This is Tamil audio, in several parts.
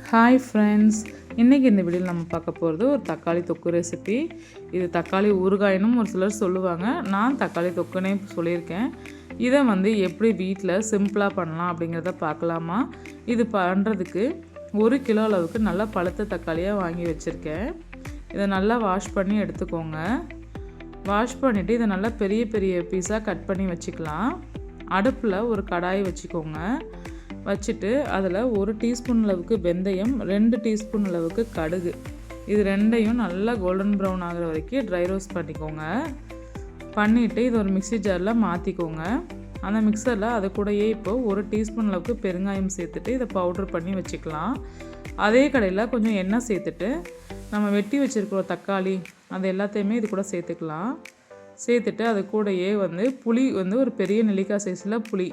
ஹாய் ஃப்ரெண்ட்ஸ் இன்றைக்கி இந்த வீடியோவில் நம்ம பார்க்க போகிறது ஒரு தக்காளி தொக்கு ரெசிபி இது தக்காளி ஊறுகாயினும் ஒரு சிலர் சொல்லுவாங்க. நான் தக்காளி தொக்குனே சொல்லியிருக்கேன். இதை வந்து எப்படி வீட்டில் சிம்பிளாக பண்ணலாம் அப்படிங்கிறத பார்க்கலாமா? இது பண்ணுறதுக்கு ஒரு கிலோ அளவுக்கு நல்லா பழுத்த தக்காளியாக வாங்கி வச்சுருக்கேன். இதை நல்லா வாஷ் பண்ணி எடுத்துக்கோங்க. வாஷ் பண்ணிவிட்டு இதை நல்லா பெரிய பெரிய பீஸாக கட் பண்ணி வச்சுக்கலாம். அடுப்பில் ஒரு கடாய் வச்சுக்கோங்க. வச்சுட்டு அதில் ஒரு டீஸ்பூன் அளவுக்கு வெந்தயம் ரெண்டு டீஸ்பூன் அளவுக்கு கடுகு. இது ரெண்டையும் நல்லா கோல்டன் ப்ரௌன் ஆகிற வரைக்கும் ட்ரை ரோஸ்ட் பண்ணிக்கோங்க. பண்ணிவிட்டு இது ஒரு மிக்சி ஜாரில் மாற்றிக்கோங்க அந்த மிக்சரில் அது கூடயே இப்போ ஒரு டீஸ்பூன் அளவுக்கு பெருங்காயம் சேர்த்துட்டு இதை பவுட்ரு பண்ணி வச்சுக்கலாம். அதே கடையில் கொஞ்சம் எண்ணெய் சேர்த்துட்டு நம்ம வெட்டி வச்சுருக்கிற தக்காளி அது எல்லாத்தையுமே இது கூட சேர்த்துக்கலாம். சேர்த்துட்டு அது கூடயே வந்து புளி வந்து ஒரு பெரிய நெல்லிக்காய் சைஸில் புளி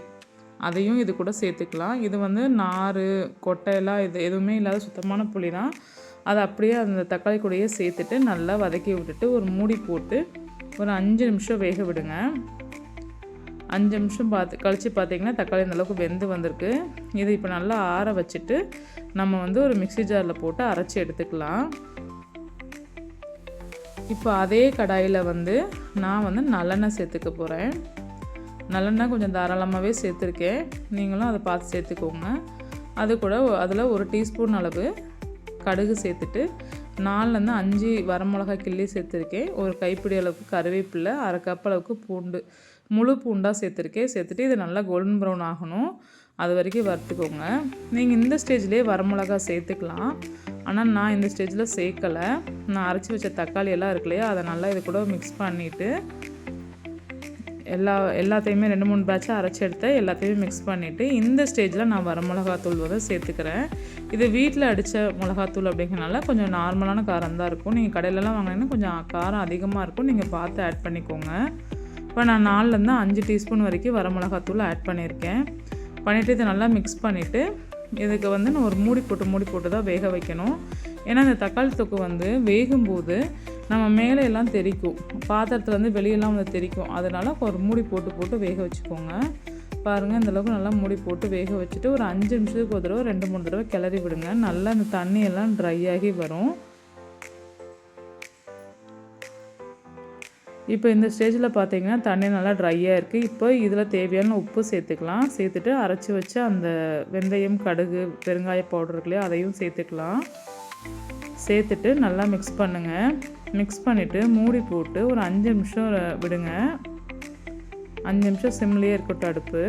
அதையும் இது கூட சேர்த்துக்கலாம். இது வந்து நார் கொட்டையெல்லாம் இது எதுவுமே இல்லாத சுத்தமான புளி தான் அதை அப்படியே அந்த தக்காளி கூடயே சேர்த்துட்டு நல்லா வதக்கி விட்டுட்டு ஒரு மூடி போட்டு ஒரு அஞ்சு நிமிஷம் வேக விடுங்க. அஞ்சு நிமிஷம் பார்த்து கழித்து பார்த்தீங்கன்னா தக்காளி அந்தளவுக்கு வெந்து வந்திருக்கு. இது இப்போ நல்லா ஆற வச்சுட்டு நம்ம வந்து ஒரு மிக்சி ஜாரில் போட்டு அரைச்சி எடுத்துக்கலாம். இப்போ அதே கடாயில் வந்து நான் வந்து நல்லெண்ணெய் சேர்த்துக்க போகிறேன் நல்லெண்ணெய் கொஞ்சம் தாராளமாகவே சேர்த்துருக்கேன். நீங்களும் அதை பார்த்து சேர்த்துக்கோங்க. அது கூட அதில் ஒரு டீஸ்பூன் அளவு கடுகு சேர்த்துட்டு நாலுலேருந்து அஞ்சு வரமிளகா கிள்ளி சேர்த்துருக்கேன். ஒரு கைப்பிடி அளவுக்கு கருவேப்பிலை அரை கப் அளவுக்கு பூண்டு. முழு பூண்டாக சேர்த்துருக்கேன். சேர்த்துட்டு இது நல்லா கோல்டன் ப்ரௌன் ஆகணும். அது வரைக்கும் வறுத்துக்கோங்க. நீங்கள் இந்த ஸ்டேஜ்லேயே வரமிளகா சேர்த்துக்கலாம். ஆனால் நான் இந்த ஸ்டேஜில் சேர்க்கலை. நான் அரைச்சி வச்ச தக்காளி எல்லாம் இருக்கு இல்லையா அதை நல்லா இது கூட மிக்ஸ் பண்ணிவிட்டு எல்லா எல்லாத்தையுமே ரெண்டு மூணு பேட்சில் அரைச்சி எடுத்து எல்லாத்தையுமே மிக்ஸ் பண்ணிவிட்டு இந்த ஸ்டேஜில் நான் வர மிளகாத்தூள் வந்து சேர்த்துக்கிறேன். இது வீட்டில் அடித்த மிளகாத்தூள் அப்படிங்கிறனால கொஞ்சம் நார்மலான காரம் தான் இருக்கும். நீங்கள் கடையிலலாம் வாங்கினீங்கன்னா கொஞ்சம் காரம் அதிகமாக இருக்கும். நீங்கள் பார்த்து ஆட் பண்ணிக்கோங்க. இப்போ நான் நாலுலேருந்து அஞ்சு டீஸ்பூன் வரைக்கும் வர மிளகாத்தூள் ஆட் பண்ணியிருக்கேன். பண்ணிவிட்டு இதை நல்லா மிக்ஸ் பண்ணிவிட்டு இதுக்கு வந்து நான் ஒரு மூடி போட்டு மூடி போட்டு தான் வேக வைக்கணும். ஏன்னா இந்த தக்காளி தொக்கு வந்து வேகும்போது நம்ம மேலே எல்லாம் தெரிக்கும். பாத்திரத்தில் வந்து வெளியெல்லாம் வந்து தெரிக்கும். அதனால் ஒரு மூடி போட்டு போட்டு வேக வச்சுக்கோங்க. பாருங்கள் இந்தளவுக்கு நல்லா மூடி போட்டு வேக வச்சுட்டு ஒரு அஞ்சு நிமிஷத்துக்கு ஒரு தடவை ரெண்டு மூணு தடவை கிளறி விடுங்க. நல்லா அந்த தண்ணியெல்லாம் ட்ரை ஆகி வரும். இப்போ இந்த ஸ்டேஜில் பார்த்தீங்கன்னா தண்ணி நல்லா ட்ரையாக இருக்குது இப்போ இதில் தேவையான உப்பு சேர்த்துக்கலாம். சேர்த்துட்டு அரைச்சி வச்சு அந்த வெந்தயம் கடுகு பெருங்காய பவுடர் இருக்குல்லையா அதையும் சேர்த்துக்கலாம். சேர்த்துட்டு நல்லா மிக்ஸ் பண்ணுங்கள் மிக்ஸ் பண்ணிவிட்டு மூடி போட்டு ஒரு அஞ்சு நிமிஷம் விடுங்க. அஞ்சு நிமிஷம் சிம்லேயே இருக்கட்டும் அடுப்பு.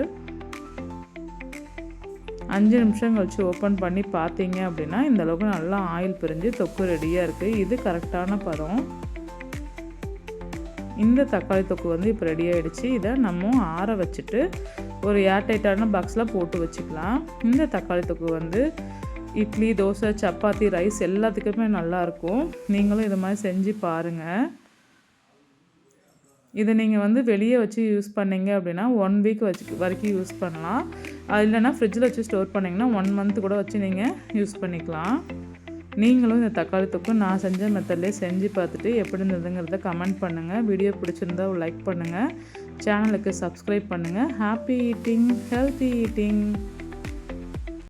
அஞ்சு நிமிஷம் கழித்து ஓப்பன் பண்ணி பார்த்தீங்க அப்படின்னா இந்தளவுக்கு நல்லா ஆயில் பிரிஞ்சு தொக்கு ரெடியாக இருக்குது இது கரெக்டான பதம். இந்த தக்காளி தொக்கு வந்து இப்போ ரெடி ஆகிடுச்சு இதை நம்ம ஆற வச்சுட்டு ஒரு ஏர்டைட்டான பாக்ஸில் போட்டு வச்சுக்கலாம். இந்த தக்காளி தொக்கு வந்து இட்லி தோசை சப்பாத்தி ரைஸ் எல்லாத்துக்குமே நல்லாயிருக்கும். நீங்களும் இது மாதிரி செஞ்சு பாருங்கள் இதை நீங்கள் வந்து வெளியே வச்சு யூஸ் பண்ணிங்க அப்படின்னா ஒன் வீக் வச்சு வரைக்கும் யூஸ் பண்ணலாம். அது இல்லைனா ஃப்ரிட்ஜில் வச்சு ஸ்டோர் பண்ணிங்கன்னா ஒன் மந்த் கூட வச்சு நீங்கள் யூஸ் பண்ணிக்கலாம். நீங்களும் இந்த தக்காளி தொக்கு நான் செஞ்ச மெத்தட்லேயே செஞ்சு பார்த்துட்டு எப்படி இருந்ததுங்கிறத கமெண்ட் பண்ணுங்கள் வீடியோ பிடிச்சிருந்தா லைக் பண்ணுங்கள் சேனலுக்கு சப்ஸ்கிரைப் பண்ணுங்கள் ஹாப்பி ஈட்டிங் ஹெல்த்தி ஈட்டிங்